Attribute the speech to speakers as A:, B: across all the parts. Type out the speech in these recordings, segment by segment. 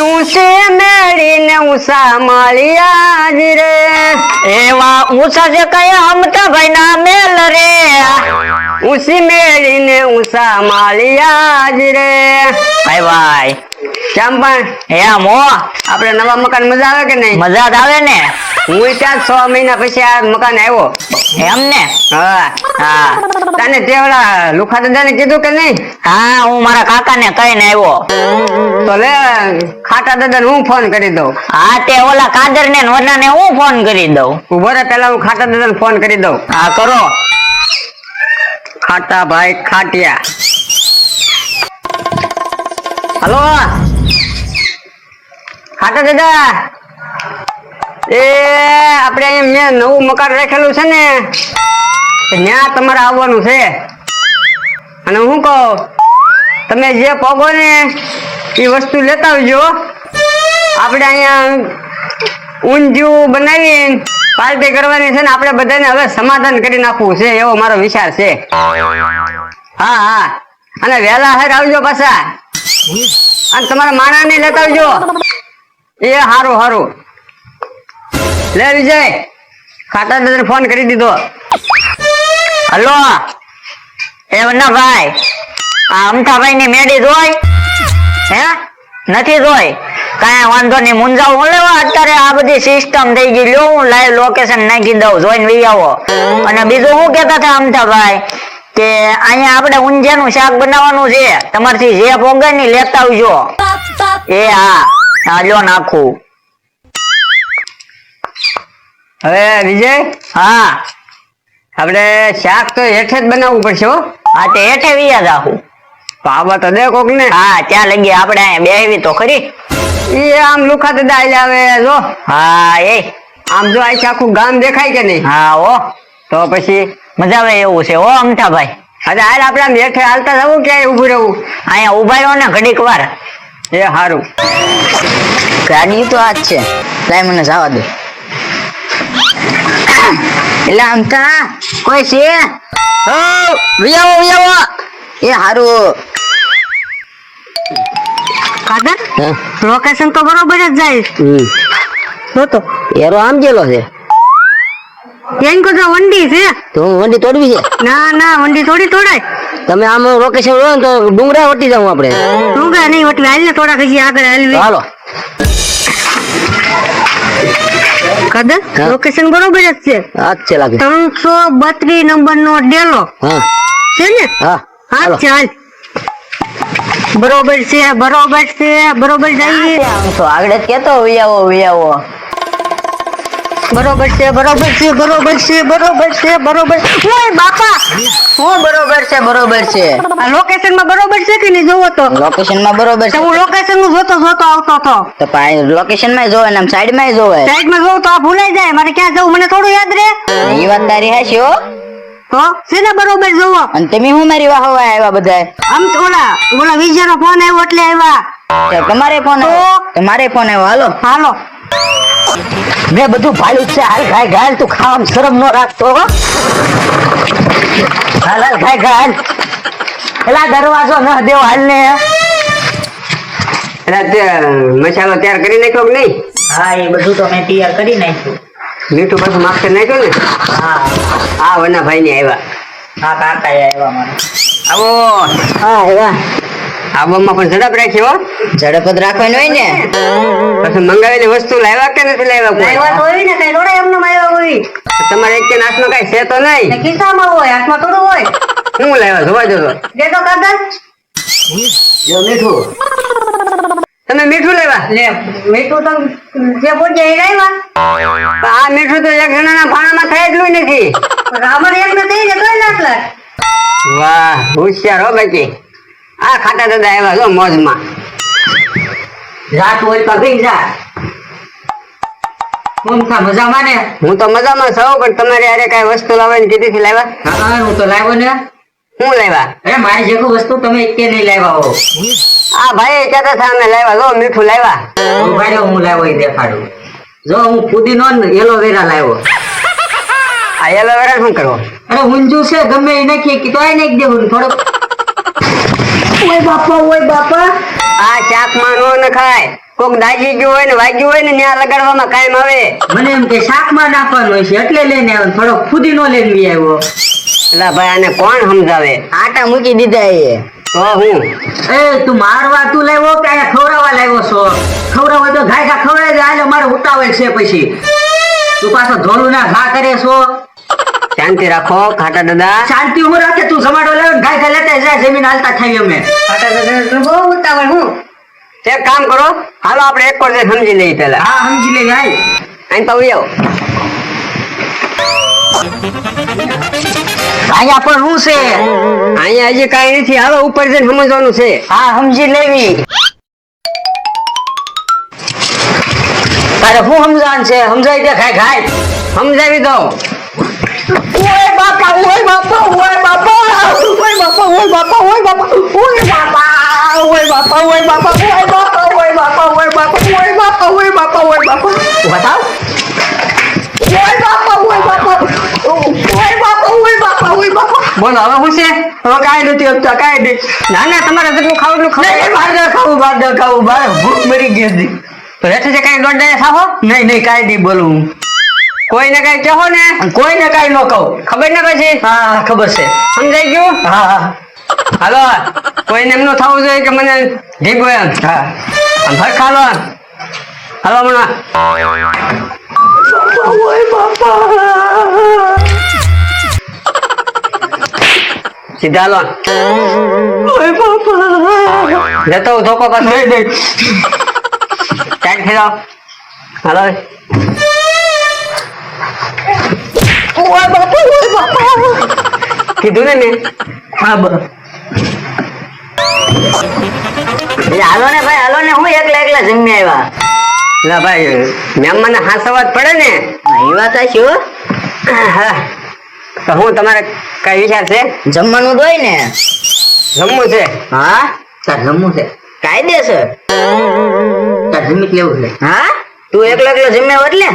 A: ઊંચી માળિયા જ રે.
B: એવા ઊંચા જે કયા હમતા ભાઈ ના મેલ રે.
A: ઊંચી મેળીને ઊંચા માળિયા જ રે.
B: ભાઈ ભાઈ
A: કેમ પણ?
B: હો
A: આપણે નવા મકાન મજા આવે કે નહીં?
B: મજા આવે ને.
A: હું ત્યાં છ મહિના પછી આ મકાન આવ્યો.
B: એમ ને?
A: હા
B: હા.
A: તને તે ઓલા લુખા દાદાને કીધું કે નહીં?
B: હા હું મારા કાકા ને કહીને આવ્યો.
A: તો લે ખાટા દાદાને હું ફોન કરી દઉં?
B: હા તે ઓલા કાદર ને વરના ને હું ફોન કરી દઉં.
A: ઊભો રે પેલા હું ખાટા દાદાને ફોન કરી દઉં.
B: હા કરો.
A: ખાટા ભાઈ ખાટિયા. હલો હાટા દાદા એ, આપણે મેં નવું મકાન રાખેલું છે ને ત્યાં તમારે આવવાનું છે. અને હું કહું, તમે જે પગો ને એ વસ્તુ લેતા આવજો. આપણે અહીંયા ઊંધિયું બનાવીને પાર્ટી કરવાની છે ને, આપણે બધાને હવે સમાધાન કરી નાખવું છે, એવો મારો વિચાર છે. હા હા. અને વહેલા હાર આવજો પાછા. અને તમારા માણાને લેતા આવજો એ હારું હારું. લે, વિજય, ખાતા દાદાને ફોન કરી દીધો.
B: હલો. એ વરના ભાઈ આ અમથાભાઈ ની મેડી જોઈ? હે? નથી જોઈ? કાંઈ વાંધો નહીં મુંજાવ હું અત્યારે આ બધી સિસ્ટમ થઈ ગઈ. લ્યો, હું લાઈવ લોકેશન નાખી દઉં. જોઈને વી આવો. અને બીજું શું કેતા હતા અમથા ભાઈ કે અહીંયા આપણે ઊંધિયાનું શાક બનાવવાનું છે. તમારથી જે પોગે ની લેતા આવજો. એ હા હાલો નાખું.
A: હવે વિજય?
B: હા.
A: આપણે શાક તો હેઠે જ બનાવવું પડશે હો.
B: હા તે હેઠે વિયા જાહું.
A: આવા તો દે કોક ને
B: હા ત્યાં લગી આપણે અહીંયા બેહવી તો ખરી.
A: એ આમ લુખા દાદા આઈ આવે જો.
B: હા એ.
A: આમ જો આ આખું ગામ દેખાય કે નહીં?
B: હા ઓ
A: તો પછી
B: મજા આવે એવું છે ઓ અમથાભાઈ.
A: અરે હાલ આપણે આમ હાલતા જવું ક્યાંય ઊભું રહેવું
B: અહીંયા ઊભા રહો ને ઘડીક વાર.
A: એ સારું
B: ગાડી તો આ જ છે. લાય મને જવા દે. એટલે અમથા કોઈ છે? વિયાવો વિયાવો. એ હારું.
A: કાદર લોકેશન તો બરોબર જ જાય. તો.
B: એરો આમ ગયેલો છે?
A: એમ કહો વંડી છે?
B: તો વંડી તોડવી છે?
A: ના ના વંડી થોડી તોડાય.
B: તમે આમ લોકેશન લો તો ડુંગરા વટી જાવ આપણે.
A: ડુંગરા નહીં વટવી હાલ ને થોડા કજી આગળ હાલવી
B: હાલો.
A: કાદર લોકેશન બરોબર જ છે.
B: આ છે લાગે.
A: ત્રણસો બત્રીસ નંબર નો ડેલો છે ને?
B: હા.
A: હા
B: હાલો.
A: ચાલ. બરોબર છે બરોબર છે બરોબર જઈએ
B: આમ તો આગળ કેતો વિયાવો વિયાવો
A: બરોબર છે બરોબર છે બરોબર છે બરોબર છે બરોબર ઓય બાપા!
B: હું બરોબર છે બરોબર છે.
A: આ લોકેશનમાં બરોબર છે કે નહીં જોવો તો?
B: લોકેશનમાં બરોબર
A: છે. હું લોકેશનનું જોતો જોતો આવતો હતો
B: તો લોકેશનમાં જોવે ને સાઈડમાં જોવે?
A: સાઈડમાં જોઉં તો આ ભૂલાઈ જાય. મારે ક્યાં જવું? મને થોડું યાદ રહે
B: તારી હાચી હો.
A: તો? છે ને બરોબર જોવો?
B: અને તમે હું મારી વાહો આવ્યા બધા
A: આમ તો ઓલા ઓલા વિજય નો ફોન આવ્યો એટલે આવ્યા.
B: તમારે ફોન આવ્યો? તમારે ફોન આવ્યો? હાલો.
A: હાલો.
B: મેં બધું ભાડ્યું છે. હાલ ખાય ગાલ તું ખાવામાં શરમ નો રાખતો હાલ હાલ ખાય ગાલ એલા દરવાજો ન દેવો હાલ ને
A: એટલે તે મસાલો તૈયાર કરી નાખ્યો કે નહીં?
B: હા એ બધું તો મેં તૈયાર કરી નાખ્યું.
A: મીઠું પાછું માપશે નાખ્યું ને?
B: હા.
A: આ વના ભાઈ ને આવ્યા
B: હા કાકા આવ્યા મારા.
A: આવો.
B: હા આવ્યા
A: આવામાં પણ ઝડપ રાખી હો.
B: ઝડપ જ રાખવાની હોય ને.
A: પછી મંગાવેલી વસ્તુ લાવ્યા કે નથી લાવ્યા કોઈ?
C: હોય ને કઈ રોડે એમનો આવ્યા હોય.
A: તમારે એક કે નાશનો કઈ છે તો નહીં.
C: ખિસ્સામાં હોય હાથમાં થોડું હોય.
A: હું લાવ્યા? જોવા જતો
C: દે તો કાગળ.
B: જો મીઠું.
A: તમે મીઠું લેવા
C: લે મીઠું તો જે પોતે એ લાવ્યા.
A: આ મીઠું તો એક જણાના ભાણામાં થાય એટલું નથી.
C: રામણ એક ને થઈ ને કઈ લાખ
A: વાહ હોશિયાર હો બાકી. આ ખાતા દાદા આવ્યા છો મોજમાં.
B: રાત હોય તો કઈ જા.
C: હું થા મજામાં ને?
A: હું તો મજામાં છું પણ તમારે અરે કઈ વસ્તુ લાવવાની કીધી હતી લાવ્યા?
C: હા હું તો લાવ્યો ને.
A: હું લાવ્યા?
C: અરે મારી જેવું વસ્તુ તમે એકે નહીં લાવ્યા હો.
A: આ ભાઈ કહેતા હતા અમે લાવ્યા. જો મીઠું લાવ્યા.
C: હું ભાઈ હું લાવ્યો એ દેખાડું. જો હું પુદીનો ને એલોવેરા લાવ્યો.
A: આ એલોવેરા શું કરવો?
C: અરે ઊંજું છે ગમે એ નાખીએ કે તોય નાખી દેવું ને થોડોક.
A: ઓય બાપા ઓય બાપા. આ શાકમાં નો ખાય કોક દાજી ગયું હોય ને વાગ્યું હોય ને ત્યાં લગાડવામાં કાયમ આવે.
C: મને એમ કે શાકમાં નાખવાનું હોય છે એટલે લઈને આવ્યો. થોડો ફુદીનો લઈને બી આવ્યો.
A: એટલે ભાઈ આને કોણ સમજાવે?
B: આટા મૂકી દીધા એ.
A: તો હું?
C: એ તું મારવા તું લાવ્યો કે અહીંયા ખવડાવવા લાવ્યો છો? ખવડાવવા તો ઘાય ઘા ખવડાવી દે મારે ઉતાવળ છે પછી. તું પાછો ધોળું ના ઘા કરે છો?
A: શાંતિ રાખો ખાટા દાદા.
C: શાંતિ હું રાખે તું સમાડો લાવ્યો ગાય ઘા લેતા જાય જમીન હાલતા ખાઈ અમે.
A: ખાટા દાદા બહુ ઉતાવળ હું? એક કામ કરો હાલો આપણે એક કોર્સે સમજી લઈએ પહેલા.
C: હા સમજી લે ભાઈ
A: અહીં તો આવો
B: અહીંયા પણ શું છે?
A: અહીંયા હજી કાંઈ નથી હાલો ઉપર જઈને સમજવાનું છે.
B: હા સમજી લેવી. તારે શું સમજાણ છે? સમજાવી દે ખાય ખાય.
A: સમજાવી દો
B: ઓય બાપા ઓય બાપા ઓય બાપા ઓય બાપા ઓય બાપા ઓય બાપા ઓય બાપા ઓય બાપા ઓય બાપા ઓય બાપા ઓય બાપા ઓય બાપા ઓય બાપા ઓય બાપા ઓય બાપા બતાવ ઓય બાપા ઓય બાપા ઓય બાપા ઓય બાપા ઓય બાપા
A: બોલો હવે હું છે હવે કાંઈ નથી આપતા કાંઈ નહીં ના ના તમારે જેટલું ખાવું એટલું ખાવ
C: બહાર ન ખાવું બહાર ન ખાવું બહાર ભૂખ મરી ગઈ હતી
A: હેઠે છે કાંઈ દોઢ દાડે ખાવો
C: નહીં નહીં કાંઈ નહીં બોલું
A: કોઈને કાંઈ કહો ને?
C: કોઈને કાંઈ ન કહું.
A: ખબર ને પછી?
C: હા ખબર છે.
A: સમજાઈ ગયું?
C: હા
A: હાલો કોઈને એમનું થવું જોઈએ કે મને ઢીગો એમ?
C: હા.
A: ભરખા લો. હાલો હમણાં. સીધા લો જતો ધોકો પાછો. ટાઈટ થઈ હાલો.
B: ઓય બાપા ઓય બાપા
A: કીધું ને મેં
C: હા બસ
B: હાલો ને ભાઈ હાલો ને. હું એકલા એકલા જમી આવ્યા.
A: ના ભાઈ મહેમાનને હાંસવા જ પડે ને?
B: એ વાત છે હા.
A: તો હું તમારે કઈ વિચાર છે?
B: જમવાનું તો હોય ને.
A: જમવું છે?
B: હા?
C: તાર જમવું છે.
B: કાયદેસર
C: તાર જમી લેવું છે.
B: હા? તું એકલો એકલો જમ્યો એટલે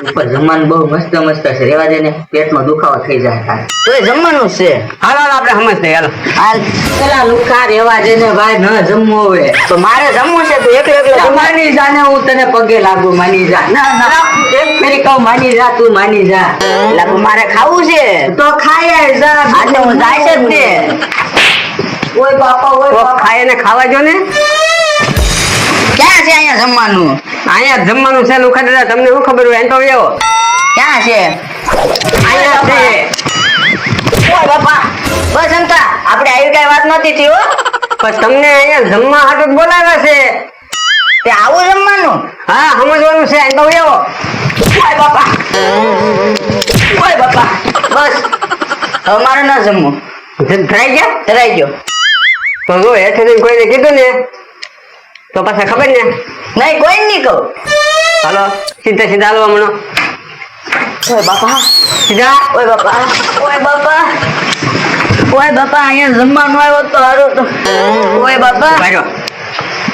C: ઉપર જમવાનું બહુ મસ્ત મસ્ત છે. રેવા દે ને પેટમાં દુખાવો થઈ જાય તારે.
B: તો એ જમવાનું છે.
A: હાલ હાલ આપણે સમજते હાલો.
B: હાલ.
C: પેલા લુખા રેવા દે ને ભાઈ ન જમવું હવે.
B: તો મારે જમવું છે તો એકલો એકલો
C: માની જા ને હું તને પગે લાગુ માની જા. ના ના. એક ફેરી કહું માની જા તું માની જા.
B: એટલે મારે ખાવું છે.
C: તો ખાય જા.
B: આજે હું જાય છે જ તે
C: ઓય બાપા ઓય બાપા.
A: ખાય ને ખાવા જો ને.
B: ક્યાં છે અહીંયા જમવાનું?
A: અહીંયા જમવાનું છે લુખા દાદા તમને શું ખબર હોય? તો એવો
B: ક્યાં છે?
A: અહીંયા છે.
B: ઓય બાપા બસ અંતા આપણે આવી કઈ વાત નહોતી હો.
A: પણ તમને અહીંયા જમવા હાટું જ બોલાવે છે.
B: તે આવું જમવાનું?
A: હા સમજવાનું છે એમ તો એવો
B: ઓય બાપા ઓય બાપા બસ. હવે મારે ન જમવું.
A: ધરાઈ ગયા?
B: ધરાઈ ગયો.
A: તો જો હેઠે કોઈને કીધું ને તો પાછા ખબર ને?
B: નહીં કોઈ નહીં કહું.
A: હાલો સીધા સીધા હાલવા મનો
B: ઓય બાપા.
A: સીધા.
B: ઓય બાપા. ઓય બાપા. ઓય બાપા અહીંયા જમવાનું આવ્યો તો હારું તો. ઓય બાપા.
A: ભાઈઓ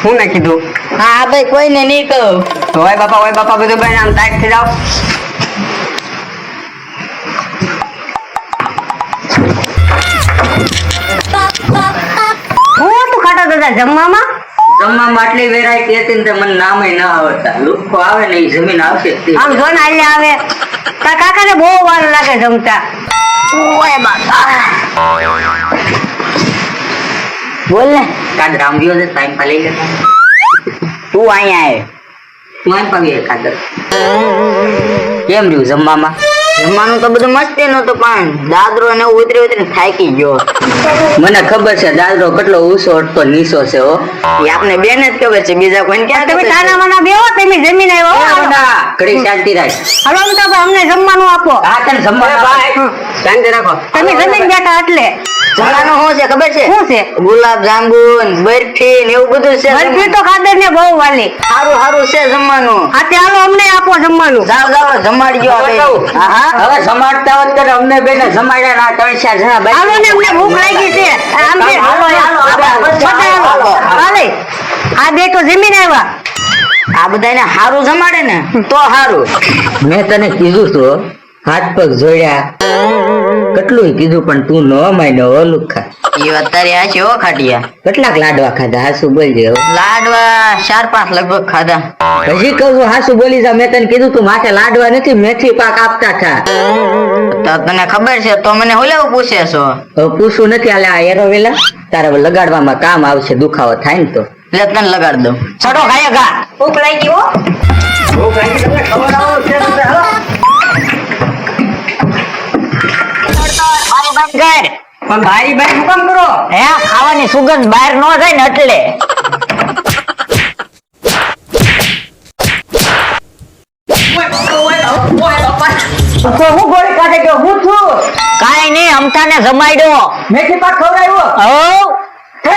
A: હું મેં કીધું?
B: હા ભાઈ કોઈને નહીં કહું.
A: તો ઓય બાપા ઓય બાપા બધું ભાઈ આમ ટાઈટ થઈ જાઓ. હું તું ખાતો દાદા જમવામાં?
C: જમવામાં આટલી વેરાયટી હતી ને તે મને નામે ના આવડતા. લુખો આવે ને એ જમીન આવશે
A: આમ જો ને અહીંયા આવે. તારા કાકાને બહુ વાર લાગે જમતા.
B: ઓય બાપા. બોલ ને.
C: કાદ ગયો છે? ટાઈમ પર લઈ લેતા
B: તું અહીંયા આવે
C: તું આમ પાવી કાદર કેમ રહ્યું જમવામાં?
B: જમવાનું તો બધું મસ્તી નતું પણ દાદરો ને ઉતરી ઉતરી થાકી ગયો.
C: મને ખબર છે દાદરો કેટલો ઊંચો અટતો નીચો છે હો.
B: એ આપને બેન જ ખબર છે બીજા કોઈને ક્યાં
A: તમે તાના માના બેહો તમે જમીન આવ્યો હો.
C: શાંતિ રાખ.
A: હલો તો અમને જમવાનું આપો.
C: હા તને જમવાનું
A: શાંતિ રાખો. તમે જમીન બેઠા એટલે.
B: જમવાનું શું છે ખબર છે?
A: શું છે?
B: ગુલાબ જાંબુ બરફી ને એવું બધું છે
A: બરફી તો ખાદર ને બહુ વાલી.
B: સારું સારું છે જમવાનું.
A: હા તે હાલો અમને આપો જમવાનું.
B: જાઓ જાવ જમાડજો
C: ગયો
B: હવે. હા હા.
C: હવે જમાડતા હોત કરે અમને બેને જમાડ્યા ના ત્રણ ચાર જણા.
A: હાલો ને અમને ભૂખ લાગી છે. આમ છે.
C: હાલો, હાલો, હાલો,
A: બધા હાલો.
C: હાલો.
A: હાલે. આ બે તો જમીને આવ્યા
B: આ બધાને સારું જમાડે ને તો હારું.
C: મેં તને કીધું તું હાથ પગ જોડ્યા કેટલું કીધું પણ તું ન માન્યો હો લુખા
B: એ અત્યારે આ છે ખાટિયા.
C: કેટલાક લાડવા ખાધા હાસુ બોલજે
B: લાડવા ચાર પાંચ લગભગ ખાધા.
C: પછી કહું છું હાસુ બોલી જા મેં તને કીધું તું માથે લાડવા નથી મેથી પાક આપતા થા.
B: તો તને ખબર છે તો મને હોલે પૂછે છો.
C: પૂછું નથી આલે આ એરોવેલા તારે તારા લગાડવામાં કામ આવશે દુખાવો થાય ને તો.
B: એટલે તને લગાડ દઉં. છોડો ખાય ગા ભૂખ લાગી હો. ખાવાનું બંધ કર.
A: પણ ભાઈ ભાઈ શું કામ કરો?
B: હે ખાવાની સુગંધ બહાર ન જાય ને એટલે.
C: હું ગોળી કાઢે કે હું છું?
B: કાંઈ નહીં અમથાને જમાડ્યો
C: મેથી પાક ખવડાવ્યો. હે!